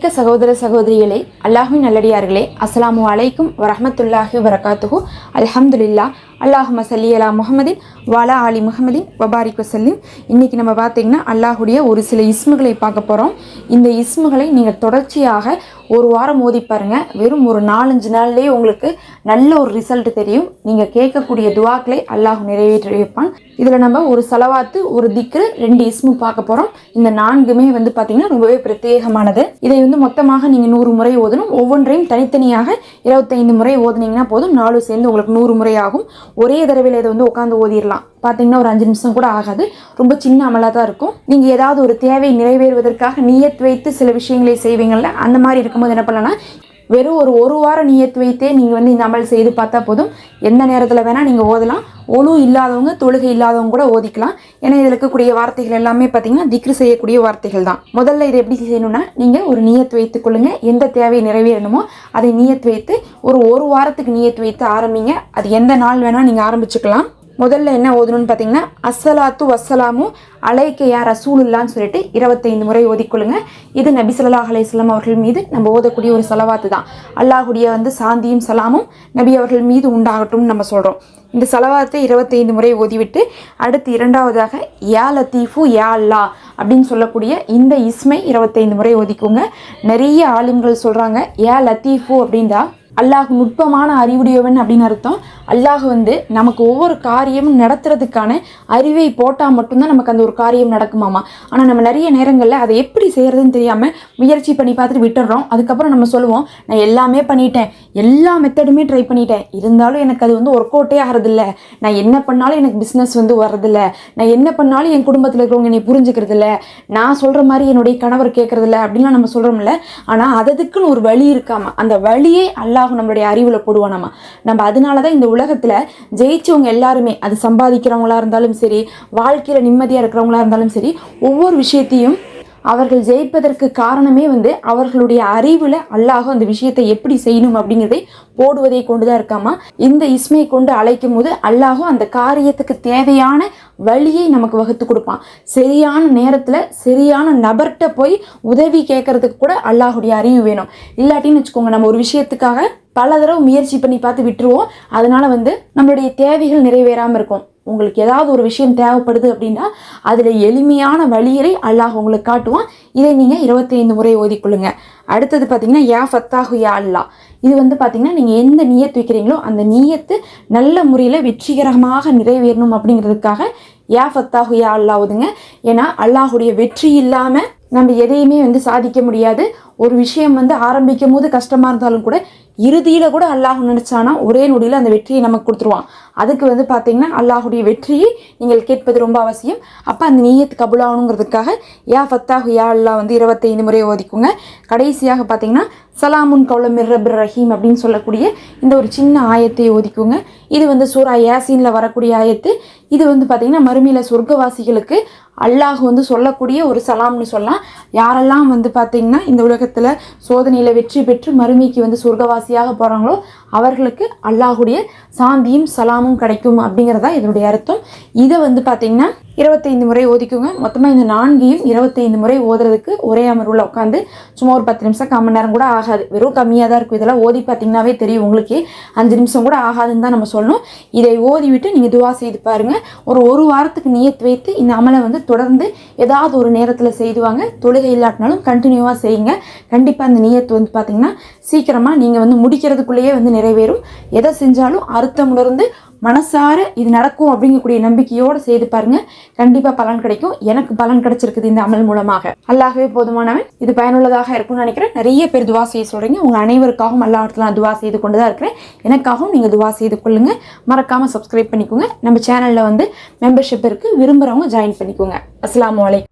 மிக்க சகோதர சகோதரிகளே அல்லாஹின் நல்லடியார்களே அஸ்லாம் அலைக்கும் வரமத்துல்லாஹி வரகாத்துஹு அல்ஹம்துலில்லா அல்லாஹும சல்லி அலா முகமதின் வாலா அலி முகமதின் வபாரிக் வசல்லிம். இன்றைக்கி நம்ம பார்த்தீங்கன்னா அல்லாஹுடைய ஒரு சில இஸ்முகளை பார்க்க போகிறோம் இந்த இஸ்முகளை நீங்கள் தொடர்ச்சியாக ஒரு வாரம் ஓதி பாருங்கள் வெறும் ஒரு நாலஞ்சு நாள்லேயே உங்களுக்கு நல்ல ஒரு ரிசல்ட் தெரியும். நீங்கள் கேட்கக்கூடிய துவாக்களை அல்லாஹ் நிறைவேற்றி வைப்பான். இதில் நம்ம ஒரு செலவாத்து ஒரு திக்கு ரெண்டு இஸ்மு பார்க்க போகிறோம் இந்த நான்குமே வந்து பார்த்திங்கன்னா ரொம்பவே பிரத்யேகமானது. இதை வந்து மொத்தமாக நீங்கள் நூறு முறை ஓதணும். ஒவ்வொன்றையும் தனித்தனியாக இருபத்தைந்து முறை ஓதுனீங்கன்னா போதும். நாலு சேர்ந்து உங்களுக்கு நூறு முறை ஆகும். ஒரே தடவையில் இதை வந்து உட்காந்து ஓதிடலாம் பார்த்தீங்கன்னா ஒரு அஞ்சு நிமிஷம் கூட ஆகாது. ரொம்ப சின்ன அமலாக தான் இருக்கும். நீங்கள் ஏதாவது ஒரு தேவை நிறைவேறுவதற்காக நியத் வைத்து சில விஷயங்களை செய்வீங்கள்ல அந்த மாதிரி இருக்கும்போது என்ன பண்ணலாம்னா வெறும் ஒரு ஒரு வாரம் நியத் வைத்தே நீங்கள் வந்து இந்த அமல் செய்து பார்த்தா போதும். எந்த நேரத்தில் வேணால் நீங்கள் ஓதலாம். ஒழு இல்லாதவங்க தொழுகை இல்லாதவங்க கூட ஓதிக்கலாம். ஏன்னா இதில் இருக்கக்கூடிய வார்த்தைகள் எல்லாமே பார்த்தீங்கன்னா திக்ரு செய்யக்கூடிய வார்த்தைகள் தான். முதல்ல இதை எப்படி செய்யணும்னா நீங்கள் ஒரு நியத் வைத்துக் கொள்ளுங்கள் எந்த தேவையை நிறைவேறணுமோ அதை நியத் வைத்து ஒரு ஒரு வாரத்துக்கு நியத் வைத்து ஆரம்பிங்க. அது எந்த நாள் வேணால் நீங்கள் ஆரம்பிச்சுக்கலாம். முதல்ல என்ன ஓதணும்னு பார்த்தீங்கன்னா அஸ்ஸலாத்து வசலாமு அலைக்க யா ரசூலுல்லான்னு சொல்லிட்டு இருபத்தைந்து முறை ஓதிக்கொள்ளுங்க. இது நபி ஸல்லல்லாஹு அலையம் அவர்கள் மீது நம்ம ஓதக்கூடிய ஒரு செலவாத்து தான். அல்லாஹுடைய வந்து சாந்தியும் சலாமும் நபி அவர்கள் மீது உண்டாகட்டும்னு நம்ம சொல்கிறோம் இந்த செலவாத்தை இருபத்தைந்து முறை ஓதிவிட்டு அடுத்து இரண்டாவதாக யா லத்தீஃபு யா அல்லா அப்படின்னு சொல்லக்கூடிய இந்த இஸ்மை இருபத்தைந்து முறை ஓதிக்கோங்க. நிறைய ஆலிம்கள் சொல்கிறாங்க யா லத்தீஃபு அப்படின்னா அல்லாஹ் நுட்பமான அறிவுடையவன் அப்படின்னு அர்த்தம். அல்லாஹ் வந்து நமக்கு ஒவ்வொரு காரியமும் நடத்துறதுக்கான அறிவை போட்டால் மட்டும்தான் நமக்கு அந்த ஒரு காரியம் நடக்குமாமா? ஆனால் நம்ம நிறைய நேரங்களில் அதை எப்படி செய்கிறதுன்னு தெரியாமல் முயற்சி பண்ணி பார்த்துட்டு விட்டுடுறோம் அதுக்கப்புறம் நம்ம சொல்லுவோம் நான் எல்லாமே பண்ணிட்டேன். எல்லா மெத்தடுமே ட்ரை பண்ணிட்டேன். இருந்தாலும் எனக்கு அது வந்து ஒர்க் அவுட்டே ஆகிறதில்ல. நான் என்ன பண்ணாலும் எனக்கு பிஸ்னஸ் வந்து வர்றதில்ல. நான் என்ன பண்ணாலும் என் குடும்பத்தில் இருக்கிறவங்க என்னை புரிஞ்சுக்கிறதில்ல. நான் சொல்கிற மாதிரி என்னுடைய கணவர் கேட்குறதில்ல அப்படின்லாம் நம்ம சொல்கிறோம்ல ஆனால் அதுக்குன்னு ஒரு வழி இருக்காமல் அந்த வழியே அல்லாஹ் நம்மளுடைய அறிவில் போடுவோம் நம்ம. நம்ம அதனால தான் இந்த உலகத்தில் ஜெயிச்சவங்க எல்லாருமே அது சம்பாதிக்கிறவங்களா இருந்தாலும் சரி வாழ்க்கையில் நிம்மதியாக இருக்கிறவங்களா இருந்தாலும் சரி ஒவ்வொரு விஷயத்தையும் அவர்கள் ஜெயிப்பதற்கு காரணமே வந்து அவர்களுடைய அறிவில் அல்லாஹ் அந்த விஷயத்தை எப்படி செய்யணும் அப்படிங்கிறதை போடுவதை கொண்டு தான் இருக்காமா? இந்த இஸ்மை கொண்டு அழைக்கும் போது அல்லாஹும் அந்த காரியத்துக்கு தேவையான வழியை நமக்கு வகுத்து கொடுப்பான். சரியான நேரத்தில் சரியான நபர்கிட்ட போய் உதவி கேட்கறதுக்கு கூட அல்லாஹுடைய அறிவு வேணும். இல்லாட்டின்னு வச்சுக்கோங்க நம்ம ஒரு விஷயத்துக்காக பல தடவை முயற்சி பண்ணி பார்த்து விட்டுருவோம். அதனால வந்து நம்மளுடைய தேவைகள் நிறைவேறாமல் இருக்கும். உங்களுக்கு ஏதாவது ஒரு விஷயம் தேவைப்படுது அப்படின்னா அதில் எளிமையான வழியரை அல்லாஹ் உங்களுக்கு காட்டுவான். இதை நீங்கள் இருபத்தி ஐந்து முறை ஓதிக்கொள்ளுங்க. அடுத்தது பார்த்தீங்கன்னா யா ஃபத்தாஹு யா அல்லா இது வந்து பார்த்திங்கன்னா நீங்கள் எந்த நீயத்து வைக்கிறீங்களோ அந்த நீயத்து நல்ல முறையில் வெற்றிகரமாக நிறைவேறணும் அப்படிங்கிறதுக்காக யா ஃபத்தாஹு யா அல்லா ஓதுங்க. ஏன்னா அல்லாஹுடைய வெற்றி இல்லாமல் நம்ம எதையுமே வந்து சாதிக்க முடியாது. ஒரு விஷயம் வந்து ஆரம்பிக்கும் போது கஷ்டமாக இருந்தாலும் கூட இறுதியில் கூட அல்லாஹ் நினச்சானா ஒரே நொடியில் அந்த வெற்றியை நமக்கு கொடுத்துருவான். அதுக்கு வந்து பார்த்தீங்கன்னா அல்லாஹுடைய வெற்றியை நீங்கள் கேட்பது ரொம்ப அவசியம். அப்போ அந்த நீயத்து கபுலாகணுங்கிறதுக்காக யா ஃபத்தாஹு யா அல்லா வந்து இருபத்தைந்து முறை ஓதிக்குங்க. கடைசியாக பார்த்தீங்கன்னா சலாமுன் கௌலம் மிர்ரபர் ரஹீம் அப்படின்னு சொல்லக்கூடிய இந்த ஒரு சின்ன ஆயத்தை ஓதிக்குங்க. இது வந்து சூரா யாசீனில் வரக்கூடிய ஆயத்து. இது வந்து பார்த்திங்கன்னா மறுமையில் சொர்க்கவாசிகளுக்கு அல்லாஹ் வந்து சொல்லக்கூடிய ஒரு சலாம்னு சொல்லலாம். யாரெல்லாம் வந்து பார்த்திங்கன்னா இந்த உலகத்தில் சோதனையில் வெற்றி பெற்று மறுமைக்கு வந்து சொர்க்கவாசியாக போகிறாங்களோ அவர்களுக்கு அல்லாஹுடைய சாந்தியும் சலாமும் கிடைக்கும் அப்படிங்கிறதா இதனுடைய அர்த்தம். இதை வந்து பார்த்திங்கன்னா இருபத்தைந்து முறை ஓதிக்குங்க. மொத்தமாக இந்த நான்கையும் இருபத்தைந்து முறை ஓதுறதுக்கு ஒரே அமர்வில் உட்காந்து சும்மா ஒரு பத்து நிமிஷம் கால் மணி நேரம் கூட ஆகாது. வெறும் கம்மியாக தான் இருக்கும். இதெல்லாம் ஓதி பார்த்தீங்கன்னாவே தெரியும் உங்களுக்கு. அஞ்சு நிமிஷம் கூட ஆகாதுன்னு தான் நம்ம சொல்லணும். இதை ஓதிவிட்டு நீங்கள் துவா செய்து பாருங்கள் ஒரு ஒரு வாரத்துக்கு நியத் வைத்து இந்த அமலை வந்து தொடர்ந்து ஏதாவது ஒரு நேரத்தில் செய்துவாங்க தொழுகை இல்லாட்டினாலும் கண்டினியூவாக செய்யுங்க. கண்டிப்பாக அந்த நியத்து வந்து பார்த்திங்கன்னா சீக்கிரமாக நீங்கள் வந்து முடிக்கிறதுக்குள்ளேயே வந்து நிறைவேறும். எதை செஞ்சாலும் அர்த்தம் உணர்ந்து மனசார இது நடக்கும் அப்படிங்கக்கூடிய நம்பிக்கையோடு செய்து பாருங்க. கண்டிப்பாக பலன் கிடைக்கும். எனக்கு பலன் கிடைச்சிருக்குது இந்த அமல் மூலமாக. அல்லாகவே போதுமானவன் இது பயனுள்ளதாக இருக்கும்னு நினைக்கிறேன். நிறைய பேர் துவா செய்ய சொல்கிறீங்க உங்கள் அனைவருக்காகவும் எல்லா இடத்துல நான் துவா செய்து கொண்டு தான் இருக்கிறேன். எனக்காகவும் நீங்கள் துவா செய்து கொள்ளுங்க. மறக்காமல் சப்ஸ்கிரைப் பண்ணிக்கோங்க. நம்ம சேனலில் வந்து மெம்பர்ஷிப் இருக்குது விரும்புகிறவங்க ஜாயின் பண்ணிக்கோங்க. அஸ்லாம் அலைக்கும்